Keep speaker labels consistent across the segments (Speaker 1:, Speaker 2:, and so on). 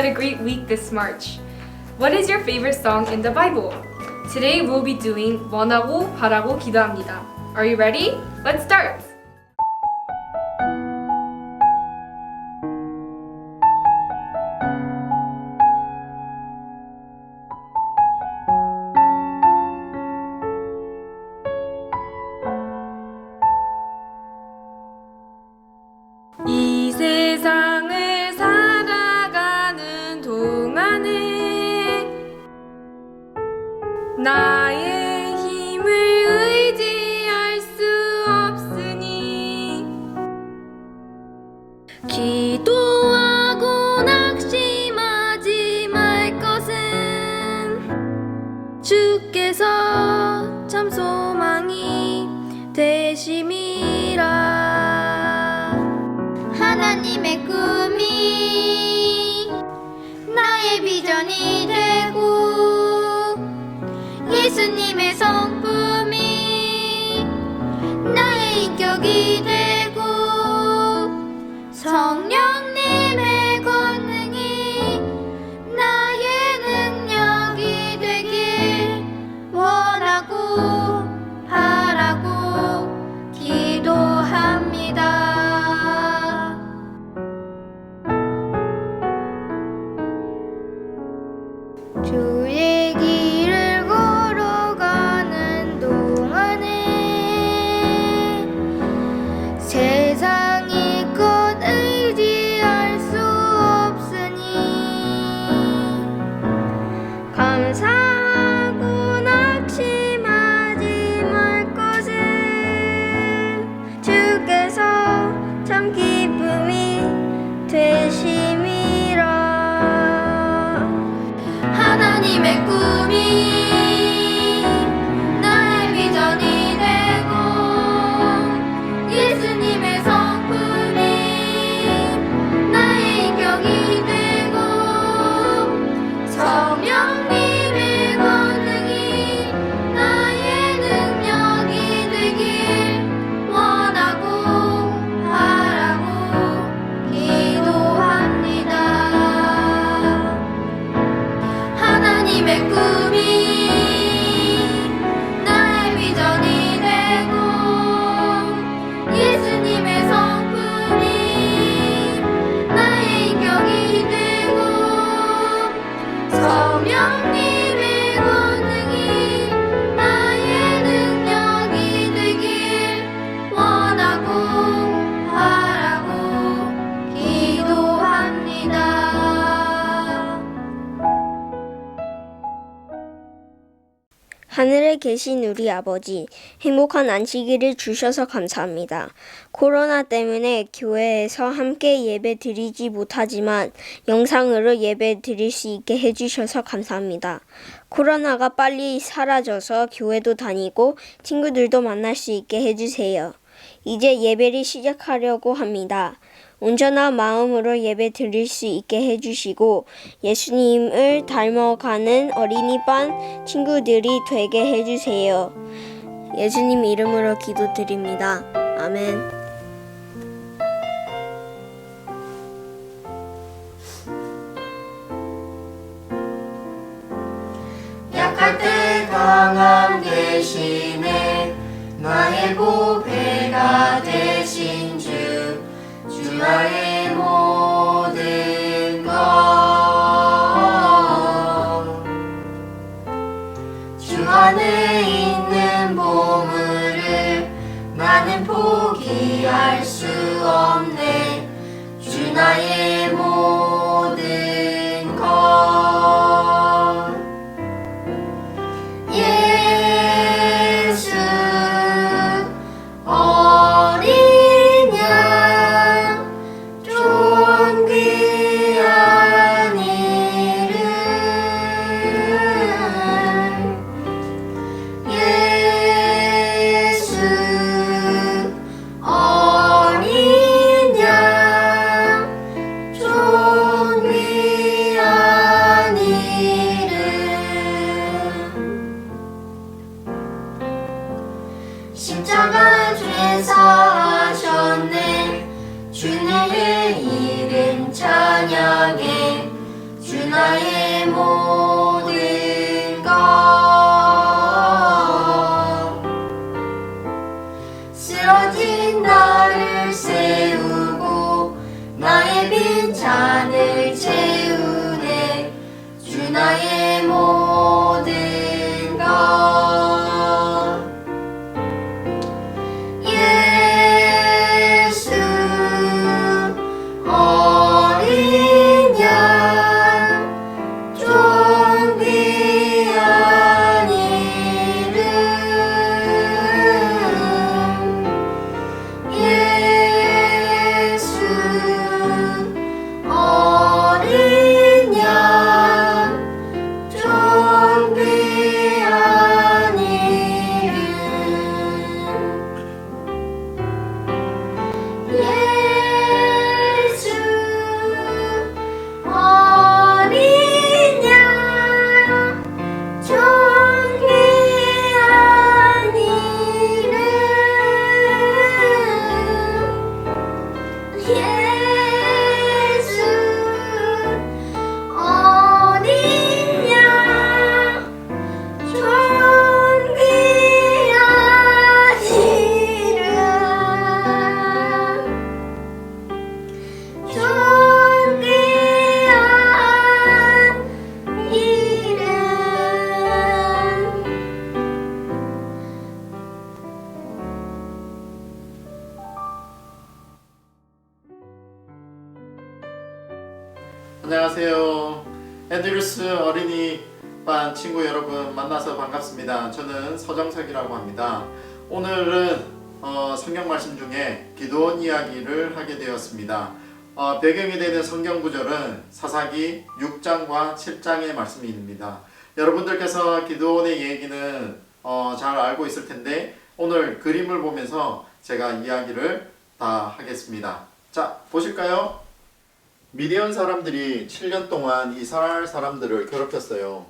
Speaker 1: you had a great week this March. What is your favorite song in the Bible? Today we'll be doing 원하고 바라고 기도합니다. Are you ready? Let's start! 주께서 참 소망이 되심이라.
Speaker 2: 하나님의 꿈이 나의 비전이 되고 예수님의 성품이 나의 인격이 되고 성
Speaker 3: 계신 우리 아버지, 행복한 안식일을 주셔서 감사합니다. 코로나 때문에 교회에서 함께 예배 드리지 못하지만 영상으로 예배 드릴 수 있게 해주셔서 감사합니다. 코로나가 빨리 사라져서 교회도 다니고 친구들도 만날 수 있게 해주세요. 이제 예배를 시작하려고 합니다. 온전한 마음으로 예배 드릴 수 있게 해주시고 예수님을 닮아가는 어린이반 친구들이 되게 해주세요. 예수님 이름으로 기도드립니다. 아멘.
Speaker 4: 강함 대신에 나의 보배 주
Speaker 5: 저는 서정석이라고 합니다. 오늘은 어, 성경 말씀 중에 기도원 이야기를 하게 되었습니다. 어, 배경이 되는 성경 구절은 사사기 6장과 7장의 말씀입니다. 여러분들께서 기도원의 얘기는 어, 잘 알고 있을 텐데 오늘 그림을 보면서 제가 이야기를 다 하겠습니다. 자, 보실까요? 미디언 사람들이 7년 동안 이스라엘 사람들을 괴롭혔어요.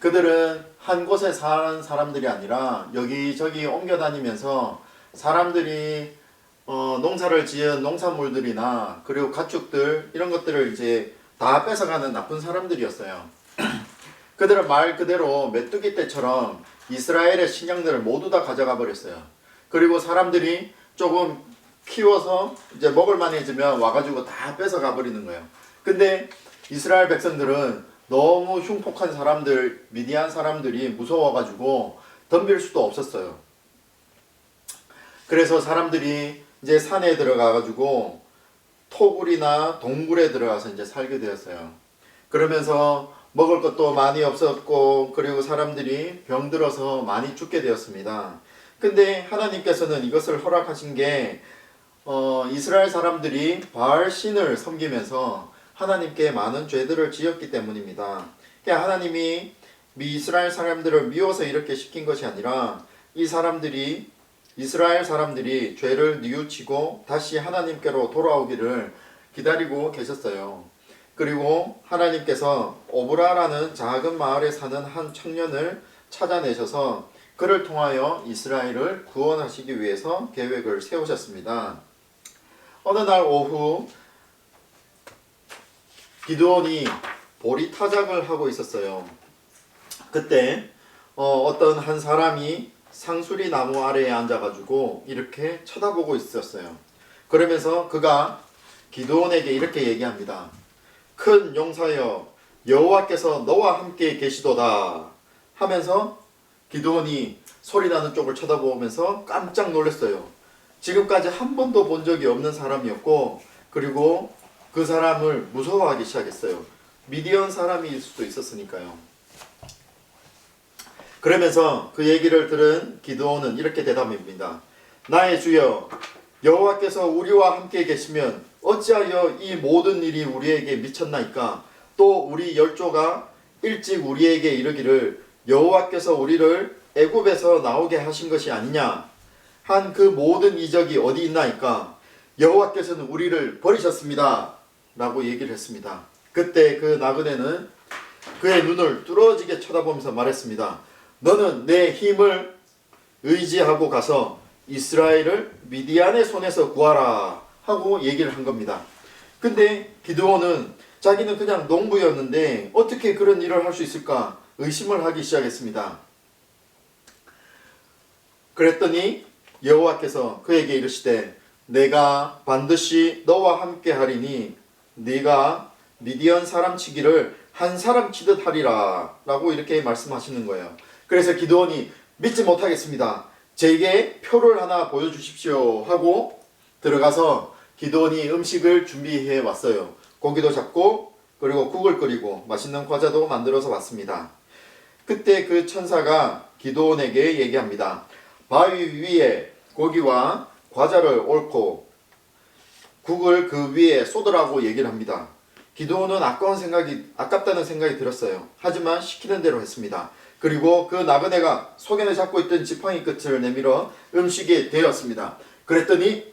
Speaker 5: 그들은 한 곳에 사는 사람들이 아니라 여기저기 옮겨 다니면서 사람들이 어, 농사를 지은 농산물들이나 그리고 가축들 이런 것들을 이제 다 뺏어가는 나쁜 사람들이었어요. 그들은 말 그대로 메뚜기 떼처럼 이스라엘의 식량들을 모두 다 가져가 버렸어요. 그리고 사람들이 조금 키워서 이제 먹을 만해지면 와가지고 다 뺏어가 버리는 거예요. 근데 이스라엘 백성들은 너무 흉폭한 사람들, 미디안 사람들이 무서워가지고 덤빌 수도 없었어요. 그래서 사람들이 이제 산에 들어가가지고 토굴이나 동굴에 들어가서 이제 살게 되었어요. 그러면서 먹을 것도 많이 없었고 그리고 사람들이 병들어서 많이 죽게 되었습니다. 근데 하나님께서는 이것을 허락하신 게 어, 이스라엘 사람들이 바알 신을 섬기면서 하나님께 많은 죄들을 지었기 때문입니다. 하나님이 미 이스라엘 사람들을 미워서 이렇게 시킨 것이 아니라 이 사람들이 이스라엘 사람들이 죄를 뉘우치고 다시 하나님께로 돌아오기를 기다리고 계셨어요. 그리고 하나님께서 오브라라는 작은 마을에 사는 한 청년을 찾아내셔서 그를 통하여 이스라엘을 구원하시기 위해서 계획을 세우셨습니다. 어느 날 오후 기드온이 보리 타작을 하고 있었어요. 그때 어, 떤한 사람이 상수리 나무 아래에 앉아가지고 이렇게 쳐다보고 있었어요. 그러면서 그가 기드온에게 이렇게 얘기합니다. 큰 용사여 여호와께서 너와 함께 계시도다 하면서 기드온이 소리 나는 쪽을 쳐다보면서 깜짝 놀랐어요. 지금까지 한 번도 본 적이 없는 사람이었고 그리고 그 사람을 무서워하기 시작했어요. 미디언 사람일 수도 있었으니까요. 그러면서 그 얘기를 들은 기드온은 이렇게 대답합니다. 나의 주여 여호와께서 우리와 함께 계시면 어찌하여 이 모든 일이 우리에게 미쳤나이까 또 우리 열조가 일찍 우리에게 이르기를 여호와께서 우리를 애굽에서 나오게 하신 것이 아니냐 한 그 모든 이적이 어디 있나이까 여호와께서는 우리를 버리셨습니다 라고 얘기를 했습니다 그때 그 나그네는 그의 눈을 뚫어지게 쳐다보면서 말했습니다 너는 내 힘을 의지하고 가서 이스라엘을 미디안의 손에서 구하라 하고 얘기를 한 겁니다. 근데 기드온은 자기는 그냥 농부였는데 어떻게 그런 일을 할 수 있을까 의심을 하기 시작했습니다. 그랬더니 여호와께서 그에게 이르시되 내가 반드시 너와 함께 하리니 네가 미디안 사람 치기를 한 사람 치듯 하리라 라고 이렇게 말씀하시는 거예요. 그래서 기드온이 믿지 못하겠습니다. 제게 표를 하나 보여주십시오 하고 들어가서 기드온이 음식을 준비해 왔어요. 고기도 잡고 그리고 국을 끓이고 맛있는 과자도 만들어서 왔습니다. 그때 그 천사가 기드온에게 얘기합니다. 바위 위에 고기와 과자를 옳고 국을 그 위에 쏟으라고 얘기를 합니다. 기드온은 아까운 생각이 아깝다는 생각이 들었어요. 하지만 시키는 대로 했습니다. 그리고 그 나그네가 소견을 잡고 있던 지팡이 끝을 내밀어 음식이 되었습니다. 그랬더니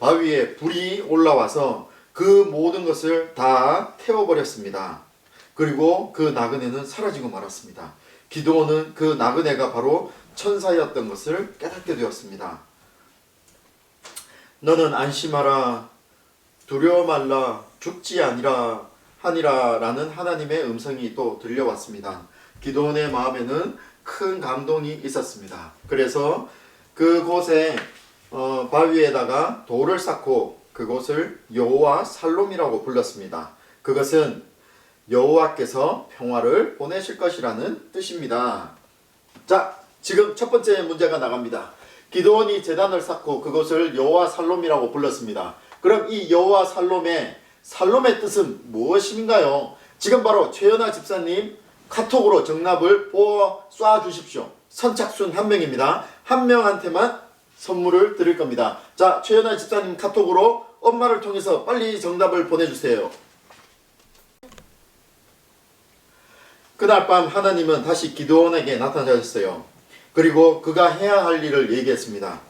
Speaker 5: 바위에 불이 올라와서 그 모든 것을 다 태워버렸습니다. 그리고 그 나그네는 사라지고 말았습니다. 기도원은 그 나그네가 바로 천사였던 것을 깨닫게 되었습니다. 너는 안심하라 두려워 말라 죽지 아니라 하니라라는 하나님의 음성이 또 들려왔습니다. 기도원의 마음에는 큰 감동이 있었습니다. 그래서 그곳에 어, 바위에다가 돌을 쌓고 그곳을 여호와 살롬이라고 불렀습니다. 그것은 여호와께서 평화를 보내실 것이라는 뜻입니다. 자, 지금 첫 번째 문제가 나갑니다. 기도원이 제단을 쌓고 그것을 여호와 살롬이라고 불렀습니다. 그럼 이 여호와 살롬의 살롬의 뜻은 무엇인가요? 지금 바로 최연아 집사님 카톡으로 정답을 보아 쏴 주십시오. 선착순 한 명입니다. 한 명한테만 선물을 드릴 겁니다. 자, 최연아 집사님 카톡으로 엄마를 통해서 빨리 정답을 보내주세요. 그날 밤 하나님은 다시 기도원에게 나타나셨어요. 그리고 그가 해야 할 일을 얘기했습니다.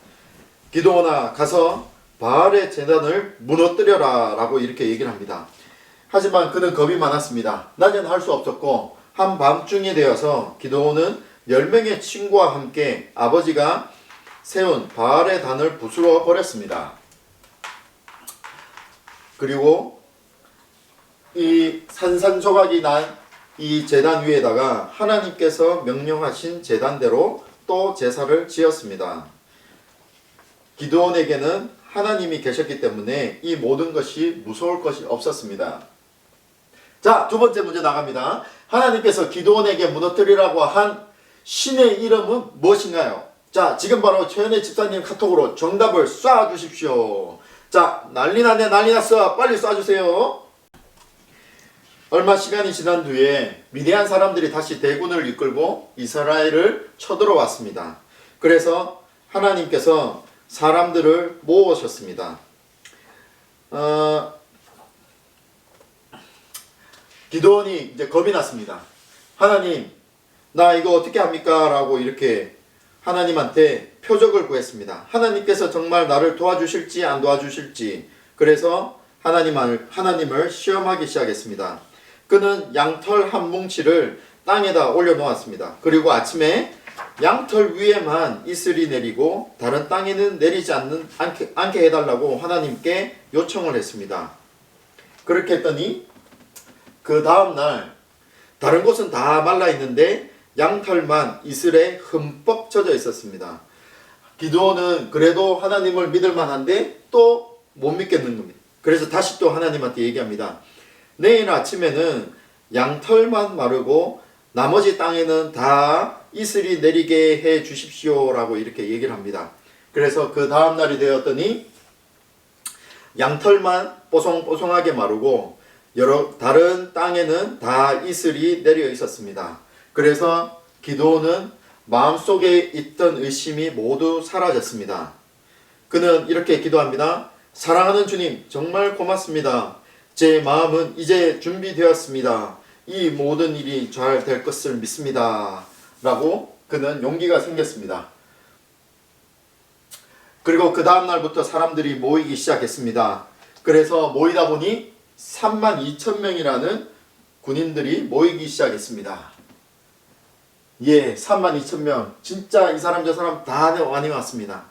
Speaker 5: 기도원아 가서 바알의 재단을 무너뜨려라 라고 이렇게 얘기를 합니다. 하지만 그는 겁이 많았습니다. 낮엔 할수 없었고 한밤중이 되어서 기도원은 10명의 친구와 함께 아버지가 세운 바알의 단을 부수러 버렸습니다. 그리고 이 산산조각이 난 이 재단 위에다가 하나님께서 명령하신 재단대로 또 제사를 지었습니다. 기도원에게는 하나님이 계셨기 때문에 이 모든 것이 무서울 것이 없었습니다. 자, 두 번째 문제 나갑니다. 하나님께서 기도원에게 무너뜨리라고 한 신의 이름은 무엇인가요? 자, 지금 바로 최현의 집사님 카톡으로 정답을 쏴 주십시오. 자, 난리 났네, 난리 났어. 빨리 쏴 주세요. 얼마 시간이 지난 뒤에 미디안 사람들이 다시 대군을 이끌고 이스라엘을 쳐들어왔습니다. 그래서 하나님께서 사람들을 모으셨습니다. 어, 기도원이 이제 겁이 났습니다. 하나님, 나 이거 어떻게 합니까? 라고 이렇게 하나님한테 표적을 구했습니다. 하나님께서 정말 나를 도와주실지 안 도와주실지. 그래서 하나님을, 하나님을 시험하기 시작했습니다. 그는 양털 한 뭉치를 땅에다 올려놓았습니다. 그리고 아침에 양털 위에만 이슬이 내리고 다른 땅에는 내리지 않는, 않게, 않게 해달라고 하나님께 요청을 했습니다. 그렇게 했더니 그 다음날 다른 곳은 다 말라 있는데 양털만 이슬에 흠뻑 젖어 있었습니다. 기도는 그래도 하나님을 믿을 만한데 또 못 믿겠는 겁니다. 그래서 다시 또 하나님한테 얘기합니다. 내일 아침에는 양털만 마르고 나머지 땅에는 다 이슬이 내리게 해 주십시오라고 이렇게 얘기를 합니다. 그래서 그 다음 날이 되었더니 양털만 뽀송뽀송하게 마르고 여러 다른 땅에는 다 이슬이 내려 있었습니다. 그래서 기도는 마음속에 있던 의심이 모두 사라졌습니다. 그는 이렇게 기도합니다. 사랑하는 주님, 정말 고맙습니다. 제 마음은 이제 준비되었습니다. 이 모든 일이 잘 될 것을 믿습니다. 라고 그는 용기가 생겼습니다. 그리고 그 다음날부터 사람들이 모이기 시작했습니다. 그래서 모이다 보니 3만 2천 명이라는 군인들이 모이기 시작했습니다. 예, 3만 2천 명. 진짜 이 사람 저 사람 다 많이 왔습니다.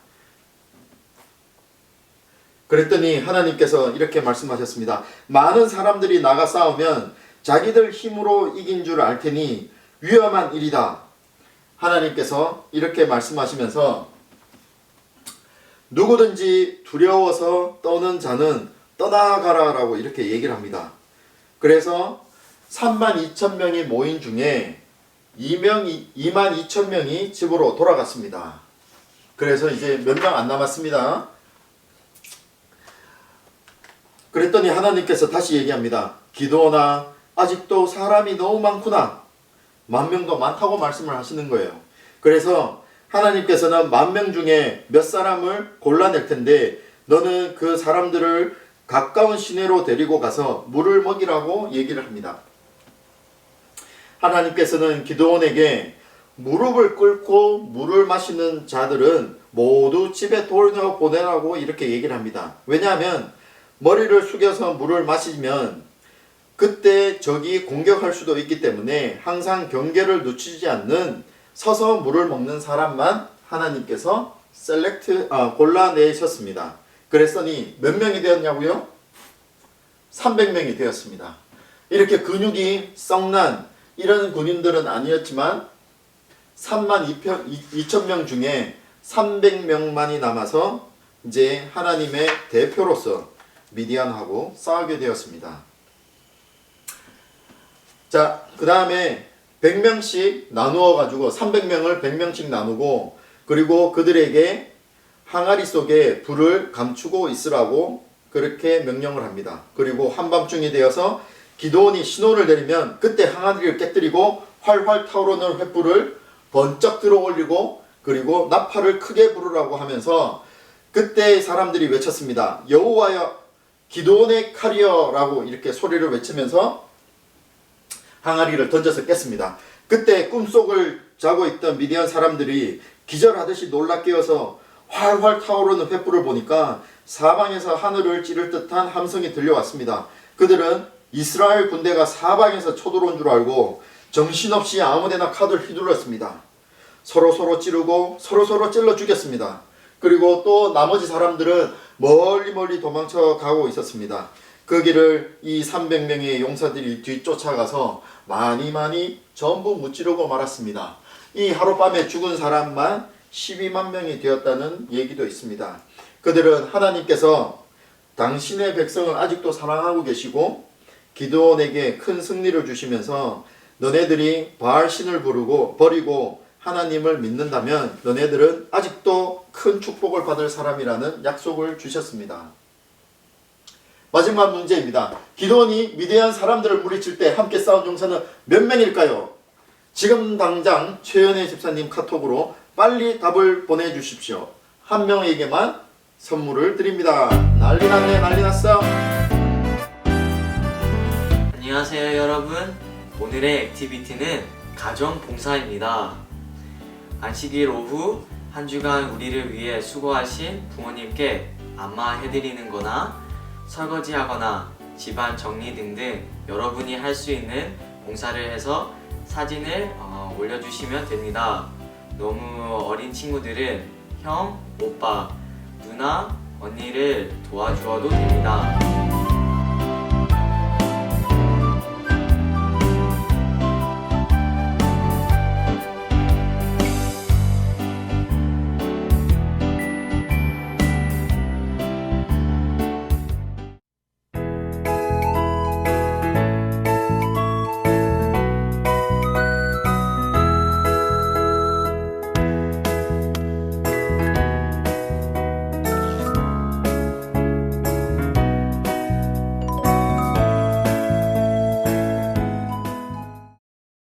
Speaker 5: 그랬더니 하나님께서 이렇게 말씀하셨습니다. 많은 사람들이 나가 싸우면 자기들 힘으로 이긴 줄 알 테니 위험한 일이다. 하나님께서 이렇게 말씀하시면서 누구든지 두려워서 떠는 자는 떠나가라 라고 이렇게 얘기를 합니다. 그래서 3만 2천 명이 모인 중에 2명, 2만 2천 명이 집으로 돌아갔습니다. 그래서 이제 몇 명 안 남았습니다. 그랬더니 하나님께서 다시 얘기합니다. 기도나 아직도 사람이 너무 많구나. 만 명도 많다고 말씀을 하시는 거예요. 그래서 하나님께서는 만 명 중에 몇 사람을 골라낼 텐데 너는 그 사람들을 가까운 시내로 데리고 가서 물을 먹이라고 얘기를 합니다. 하나님께서는 기도원에게 무릎을 꿇고 물을 마시는 자들은 모두 집에 돌려 보내라고 이렇게 얘기를 합니다. 왜냐하면 머리를 숙여서 물을 마시면 그때 적이 공격할 수도 있기 때문에 항상 경계를 늦추지 않는 서서 물을 먹는 사람만 하나님께서 셀렉트 아, 골라내셨습니다. 그랬더니 몇 명이 되었냐고요? 300명이 되었습니다. 이렇게 근육이 썩난 이런 군인들은 아니었지만 3만 2천 명 중에 300명만이 남아서 이제 하나님의 대표로서 미디안하고 싸우게 되었습니다. 자, 그 다음에 100명씩 나누어 가지고 300명을 100명씩 나누고 그리고 그들에게 항아리 속에 불을 감추고 있으라고 그렇게 명령을 합니다. 그리고 한밤중이 되어서 기도원이 신호를 내리면 그때 항아리를 깨뜨리고 활활 타오르는 횃불을 번쩍 들어 올리고 그리고 나팔을 크게 부르라고 하면서 그때 사람들이 외쳤습니다. 여호와여 기도원의 칼이여라고 이렇게 소리를 외치면서 항아리를 던져서 깼습니다. 그때 꿈속을 자고 있던 미디안 사람들이 기절하듯이 놀라 깨어서 활활 타오르는 횃불을 보니까 사방에서 하늘을 찌를 듯한 함성이 들려왔습니다. 그들은 이스라엘 군대가 사방에서 쳐들어온 줄 알고 정신없이 아무데나 칼을 휘둘렀습니다. 서로 서로 찌르고 서로 서로 찔러 죽였습니다. 그리고 또 나머지 사람들은 멀리 멀리 도망쳐 가고 있었습니다. 그 길을 이 300명의 용사들이 뒤쫓아가서 많이 많이 전부 무찌르고 말았습니다. 이 하룻밤에 죽은 사람만 12만 명이 되었다는 얘기도 있습니다. 그들은 하나님께서 당신의 백성을 아직도 사랑하고 계시고 기도원에게 큰 승리를 주시면서 너네들이 바알 신을 부르고 버리고 하나님을 믿는다면 너네들은 아직도 큰 축복을 받을 사람이라는 약속을 주셨습니다. 마지막 문제입니다. 기도원이 미대한 사람들을 물리칠 때 함께 싸운 용사는 몇 명일까요? 지금 당장 최연애 집사님 카톡으로 빨리 답을 보내주십시오. 한 명에게만 선물을 드립니다. 난리 났네 난리 났어.
Speaker 6: 안녕하세요 여러분 오늘의 액티비티는 가정 봉사입니다 안식일 오후 한 주간 우리를 위해 수고하신 부모님께 안마해드리는 거나 설거지 하거나 집안 정리 등등 여러분이 할 수 있는 봉사를 해서 사진을 어, 올려주시면 됩니다. 너무 어린 친구들은 형, 오빠, 누나, 언니를 도와주어도 됩니다